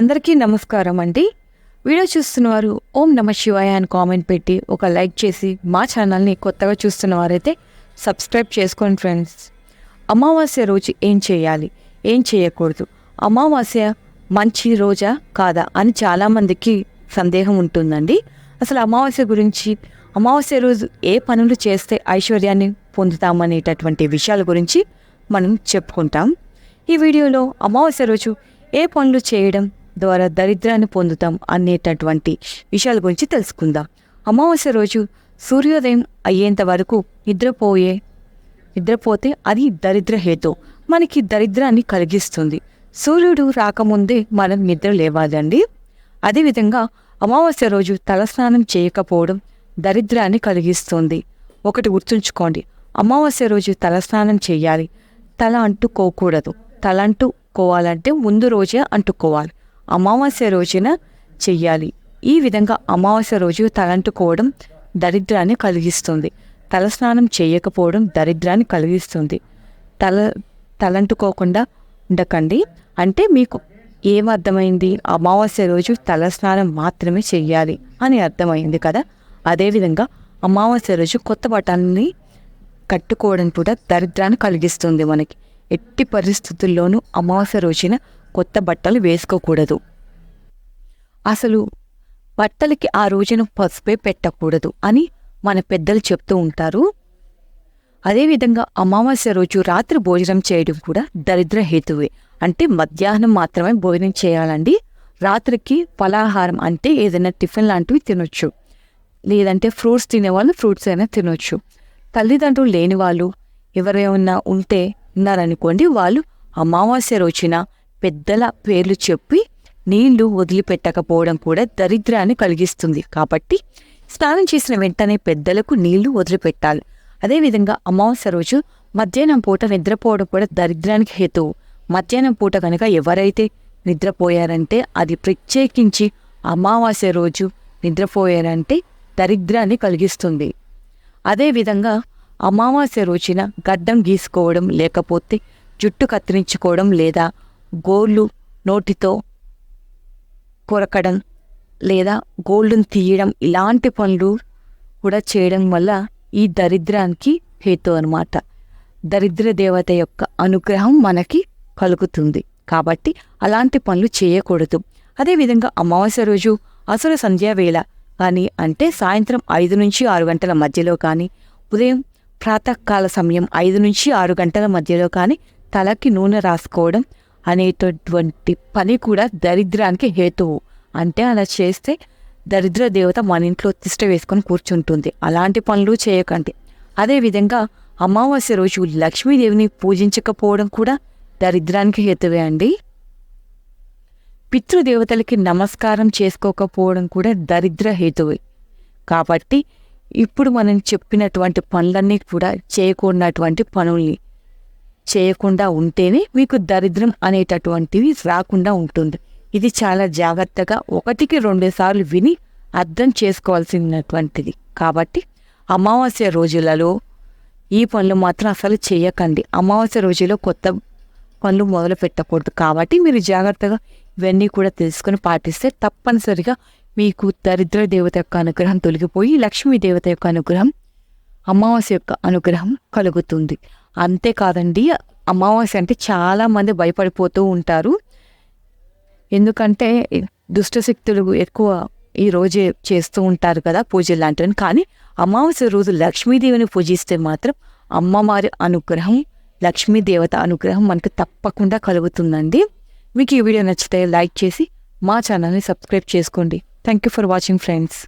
అందరికీ నమస్కారం అండి. వీడియో చూస్తున్నవారు ఓం నమ శివాయ అని కామెంట్ పెట్టి ఒక లైక్ చేసి మా ఛానల్ని కొత్తగా చూస్తున్న వారైతే సబ్స్క్రైబ్ చేసుకోండి ఫ్రెండ్స్. అమావాస్య రోజు ఏం చేయాలి? ఏం చేయకూడదు? అమావాస్య మంచి రోజా కాదా అని చాలామందికి సందేహం ఉంటుందండి. అసలు అమావాస్య గురించి అమావాస్య రోజు ఏ పనులు చేస్తే ఐశ్వర్యాన్ని పొందుతామనేటటువంటి విషయాల గురించి మనం చెప్పుకుంటాం. ఈ వీడియోలో అమావాస్య రోజు ఏ పనులు చేయడం ద్వారా దరిద్రాన్ని పొందుతాం అనేటటువంటి విషయాల గురించి తెలుసుకుందాం. అమావాస్య రోజు సూర్యోదయం అయ్యేంత వరకు నిద్రపోయే నిద్రపోతే అది దరిద్ర హేతు. మనకి దరిద్రాన్ని కలిగిస్తుంది. సూర్యుడు రాకముందే మనం నిద్ర లేవాలండి. అదేవిధంగా అమావాస్య రోజు తలస్నానం చేయకపోవడం దరిద్రాన్ని కలిగిస్తుంది. ఒకటి గుర్తుంచుకోండి. అమావాస్య రోజు తలస్నానం చేయాలి. తల అంటుకోకూడదు. తల అంటుకోవాలంటే ముందు రోజే అంటుకోవాలి. అమావాస్య రోజున చెయ్యాలి. ఈ విధంగా అమావాస్య రోజు తలంటుకోవడం దరిద్రాన్ని కలిగిస్తుంది. తలస్నానం చేయకపోవడం దరిద్రాన్ని కలిగిస్తుంది. తల తలంటుకోకుండా ఉండకండి. అంటే మీకు ఏం అర్థమైంది అమావాస్య రోజు తలస్నానం మాత్రమే చెయ్యాలి అని అర్థమైంది కదా? అదేవిధంగా అమావాస్య రోజు కొత్త బట్టల్ని కట్టుకోవడం కూడా దరిద్రాన్ని కలిగిస్తుంది మనకి. ఎట్టి పరిస్థితుల్లోనూ అమావాస్య రోజున కొత్త బట్టలు వేసుకోకూడదు. అసలు బట్టలకి ఆ రోజున పసుపే పెట్టకూడదు అని మన పెద్దలు చెప్తూ ఉంటారు. అదేవిధంగా అమావాస్య రోజు రాత్రి భోజనం చేయడం కూడా దరిద్ర హేతువే. అంటే మధ్యాహ్నం మాత్రమే భోజనం చేయాలండి. రాత్రికి ఫలాహారం అంటే ఏదైనా టిఫిన్ లాంటివి తినొచ్చు. లేదంటే ఫ్రూట్స్ తినేవాళ్ళు ఫ్రూట్స్ అయినా తినొచ్చు. తల్లిదండ్రులు లేని వాళ్ళు ఎవరైనా ఉంటే ఉన్నారనుకోండి వాళ్ళు అమావాస్య రోజున పెద్దల పేర్లు చెప్పి నీళ్ళు వదిలిపెట్టకపోవడం కూడా దరిద్రాన్ని కలిగిస్తుంది. కాబట్టి స్నానం చేసిన వెంటనే పెద్దలకు నీళ్ళు వదిలిపెట్టాలి. అదేవిధంగా అమావాస్య రోజు మధ్యాహ్నం పూట నిద్రపోవడం కూడా దరిద్రానికి హేతువు మధ్యాహ్నం పూట కనుక ఎవరైతే నిద్రపోయారంటే అది ప్రత్యేకించి అమావాస్య రోజు నిద్రపోయారంటే దరిద్రాన్ని కలిగిస్తుంది. అదేవిధంగా అమావాస్య రోజున గడ్డం గీసుకోవడం లేకపోతే జుట్టు కత్తిరించుకోవడం లేదా గోళ్ళు నోటితో కొరకడం లేదా గోల్డ్ని తీయడం ఇలాంటి పనులు కూడా చేయడం వల్ల ఈ దరిద్రానికి హేతు అనమాట దరిద్ర దేవత యొక్క అనుగ్రహం మనకి కలుగుతుంది. కాబట్టి అలాంటి పనులు చేయకూడదు. అదేవిధంగా అమావాస్య రోజు అసలు సంధ్యావేళ కానీ అంటే సాయంత్రం ఐదు నుంచి ఆరు గంటల మధ్యలో కానీ ఉదయం ప్రాతకాల సమయం ఐదు నుంచి ఆరు గంటల మధ్యలో కానీ తలకి నూనె రాసుకోవడం అనేటటువంటి పని కూడా దరిద్రానికి హేతువు. అంటే అలా చేస్తే దరిద్ర దేవత మన ఇంట్లో తిష్ట వేసుకొని కూర్చుంటుంది. అలాంటి పనులు చేయకండి. అదేవిధంగా అమావాస్య రోజు లక్ష్మీదేవిని పూజించకపోవడం కూడా దరిద్రానికి హేతువే అండి. పితృదేవతలకి నమస్కారం చేసుకోకపోవడం కూడా దరిద్ర హేతువే. కాబట్టి ఇప్పుడు మనం చెప్పినటువంటి పనులన్నీ కూడా చేయకూడనటువంటి పనుల్ని చేయకుండా ఉంటేనే మీకు దరిద్రం అనేటటువంటివి రాకుండా ఉంటుంది. ఇది చాలా జాగ్రత్తగా ఒకటికి రెండు సార్లు విని అర్థం చేసుకోవాల్సినటువంటిది. కాబట్టి అమావాస్య రోజులలో ఈ పనులు మాత్రం అసలు చేయకండి. అమావాస్య రోజులో కొత్త పనులు మొదలు పెట్టకూడదు. కాబట్టి మీరు జాగ్రత్తగా ఇవన్నీ కూడా తెలుసుకొని పాటిస్తే తప్పనిసరిగా మీకు దరిద్ర దేవత యొక్క అనుగ్రహం తొలగిపోయి లక్ష్మీ దేవత యొక్క అనుగ్రహం అమావాస్య యొక్క అనుగ్రహం కలుగుతుంది. అంతేకాదండి అమావాస్య అంటే చాలా మంది భయపడిపోతూ ఉంటారు. ఎందుకంటే దుష్టశక్తులు ఎక్కువ ఈ రోజే చేస్తూ ఉంటారు కదా పూజలు లాంటివి కానీ అమావాస్య రోజు లక్ష్మీదేవిని పూజిస్తే మాత్రం అమ్మవారి అనుగ్రహం లక్ష్మీదేవత అనుగ్రహం మనకు తప్పకుండా కలుగుతుందండి. మీకు ఈ వీడియో నచ్చితే లైక్ చేసి మా ఛానల్ని సబ్స్క్రైబ్ చేసుకోండి. Thank you for watching friends